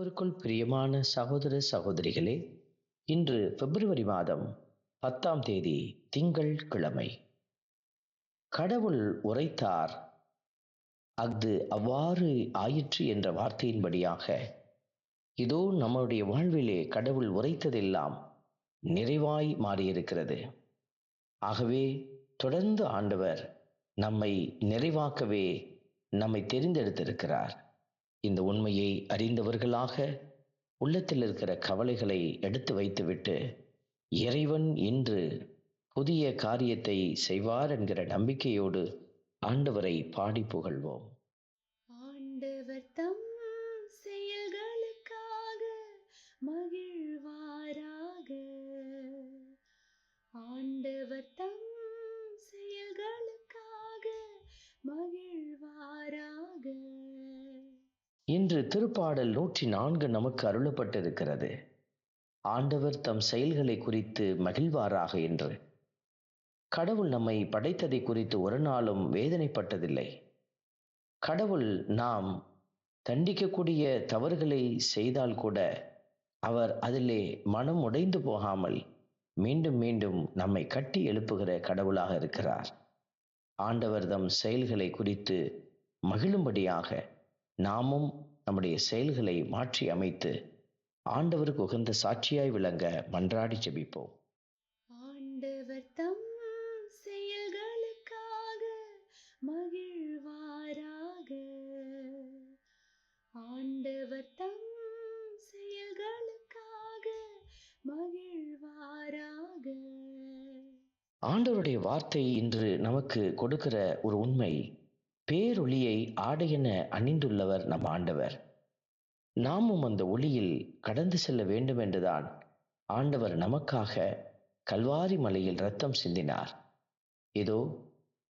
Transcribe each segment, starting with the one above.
ஆண்டவருக்குள் பிரியமான சகோதர சகோதரிகளே இன்று பிப்ரவரி மாதம் பத்தாம் தேதி திங்கள் கிழமை கடவுள் உரைத்தார். அஃது அவ்வாறு ஆயிற்று என்ற வார்த்தையின்படியாக இதோ நம்முடைய வாழ்விலே கடவுள் உரைத்ததெல்லாம் நிறைவாய் மாறியிருக்கிறது. ஆகவே தொடர்ந்து ஆண்டவர் நம்மை நிறைவாக்கவே நம்மை தெரிந்தெடுத்திருக்கிறார். இந்த உண்மையை அறிந்தவர்களாக உள்ளத்தில் இருக்கிற கவலைகளை எடுத்து வைத்துவிட்டு இறைவன் இன்று புதிய காரியத்தை செய்வார் என்கிற நம்பிக்கையோடு ஆண்டவரை பாடி புகழ்வோம். இன்று திருப்பாடல் நூற்றி நான்கு நமக்கு அருளப்பட்டிருக்கிறது. ஆண்டவர் தம் செயல்களை குறித்து மகிழ்வாராக என்று. கடவுள் நம்மை படைத்ததை குறித்து ஒரு நாளும் வேதனைப்பட்டதில்லை. கடவுள் நாம் தண்டிக்கக்கூடிய தவறுகளை செய்தால் கூட அவர் அதிலே மனம் உடைந்து போகாமல் மீண்டும் மீண்டும் நம்மை கட்டி எழுப்புகிற கடவுளாக இருக்கிறார். ஆண்டவர் தம் செயல்களை குறித்து மகிழும்படியாக நாமும் நம்முடைய செயல்களை மாற்றி அமைத்து ஆண்டவருக்கு உகந்த சாட்சியாய் விளங்க மன்றாடி ஜெபிப்போம். ஆண்டவர் தம் செயல்களுக்காக மகிழ்வாராக. ஆண்டவர் தம் செயல்களுக்காக மகிழ்வாராக. ஆண்டவருடைய வார்த்தை இன்று நமக்கு கொடுக்கிற ஒரு உண்மை. ஒளியை ஆடையென அணிந்துள்ளவர் நம் ஆண்டவர். நாமும் அந்த ஒளியில் கடந்து செல்ல வேண்டும் என்றுதான் ஆண்டவர் நமக்காக கல்வாரி மலையில் ரத்தம் சிந்தினார். இதோ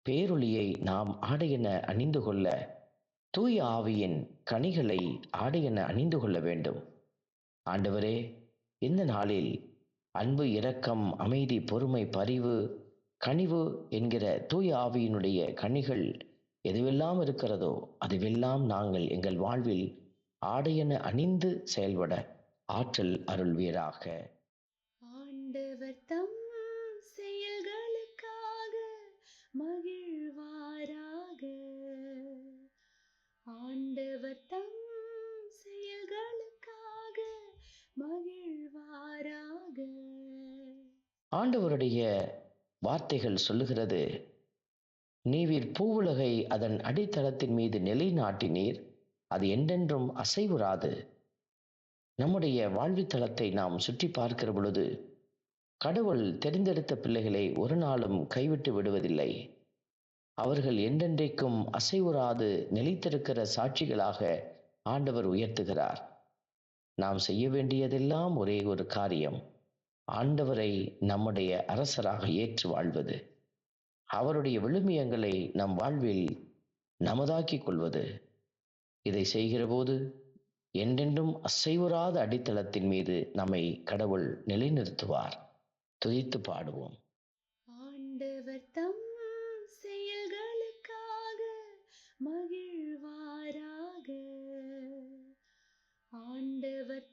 பேரொளியை நாம் ஆடையென அணிந்து கொள்ள தூய ஆவியின் கனிகளை ஆடையென அணிந்து கொள்ள வேண்டும். ஆண்டவரே இந்த நாளில் அன்பு இரக்கம் அமைதி பொறுமை பரிவு கனிவு என்கிற தூய ஆவியினுடைய கனிகள் எதுவெல்லாம் இருக்கிறதோ அதுவெல்லாம் நாங்கள் எங்கள் வாழ்வில் ஆடையென அணிந்து செயல்பட ஆற்றல் அருள்வீராக. ஆண்டவர் தம் செயல்களுக்காக மகிழ்வாராக. ஆண்டவர் தம் செயல்களுக்காக மகிழ்வாராக. ஆண்டவருடைய வார்த்தைகள் சொல்லுகிறது நீவிர் பூவுலகை அதன் அடித்தளத்தின் மீது நிலைநாட்டினீர் அது என்றென்றும் அசைவுறாது. நம்முடைய வாழ்வித்தளத்தை நாம் சுற்றி பார்க்கிற பொழுது கடவுள் தெரிந்தெடுத்த பிள்ளைகளை ஒரு நாளும் கைவிட்டு விடுவதில்லை. அவர்கள் என்றென்றைக்கும் அசைவுறாது நிலைத்திருக்கிற சாட்சிகளாக ஆண்டவர் உயர்த்துகிறார். நாம் செய்ய வேண்டியதெல்லாம் ஒரே ஒரு காரியம் ஆண்டவரை நம்முடைய அரசராக ஏற்று வாழ்வது. அவருடைய விழுமியங்களை நம் வாழ்வில் நமதாக்கிக் கொள்வது. இதை செய்கிறபோது என்றென்றும் அசைவுறாத அடித்தளத்தின் மீது நம்மை கடவுள் நிலைநிறுத்துவார். துதித்து பாடுவோம். ஆண்டவர் தம் செயல்களுக்காக மகிழ்வாராக. ஆண்டவர்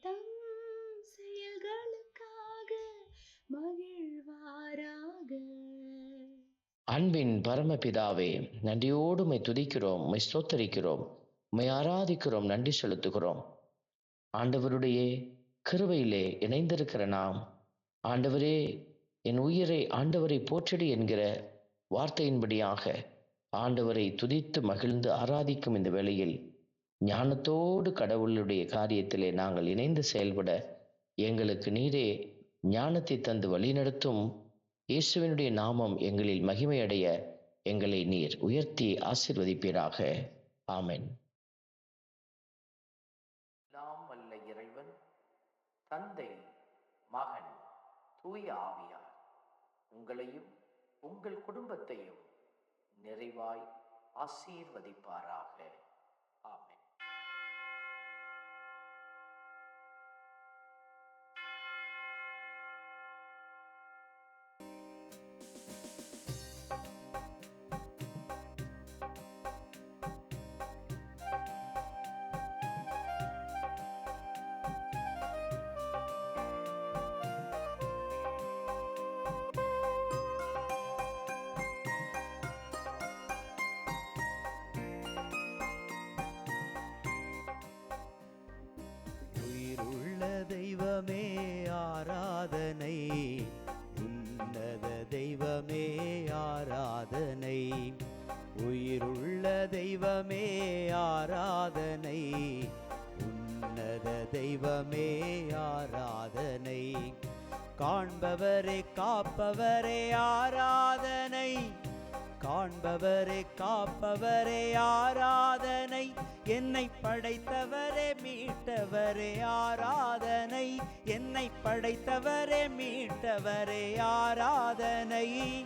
அன்பின் பரமபிதாவே நன்றியோடு மை துதிக்கிறோம் மை ஸ்தோத்தரிக்கிறோம் மை ஆராதிக்கிறோம் நன்றி செலுத்துகிறோம். ஆண்டவருடைய கிருவையிலே இணைந்திருக்கிற நாம் ஆண்டவரே என் உயிரை ஆண்டவரை போற்றடி என்கிற வார்த்தையின்படியாக ஆண்டவரை துதித்து மகிழ்ந்து ஆராதிக்கும் இந்த வேளையில் ஞானத்தோடு கடவுளுடைய காரியத்திலே நாங்கள் இணைந்து செயல்பட எங்களுக்கு நீரே ஞானத்தை தந்து வழிநடத்தும் இயேசுவினுடைய நாமம் எங்களில் மகிமையடைய எங்களை நீர் உயர்த்தி ஆசிர்வதிப்பீராக. ஆமென். நாம் வல்ல இறைவன் தந்தை மகன் தூய ஆவியார் உங்களையும் உங்கள் குடும்பத்தையும் நிறைவாய் ஆசீர்வதிப்பாராக. ஆராதனை. உன்னத தெய்வமே ஆராதனை. காண்பவரே காப்பவரே ஆராதனை. காண்பவரே காப்பவரே ஆராதனை. என்னை படைத்தவரே மீட்டவரே ஆராதனை. என்னை படைத்தவரே மீட்டவரே ஆராதனை.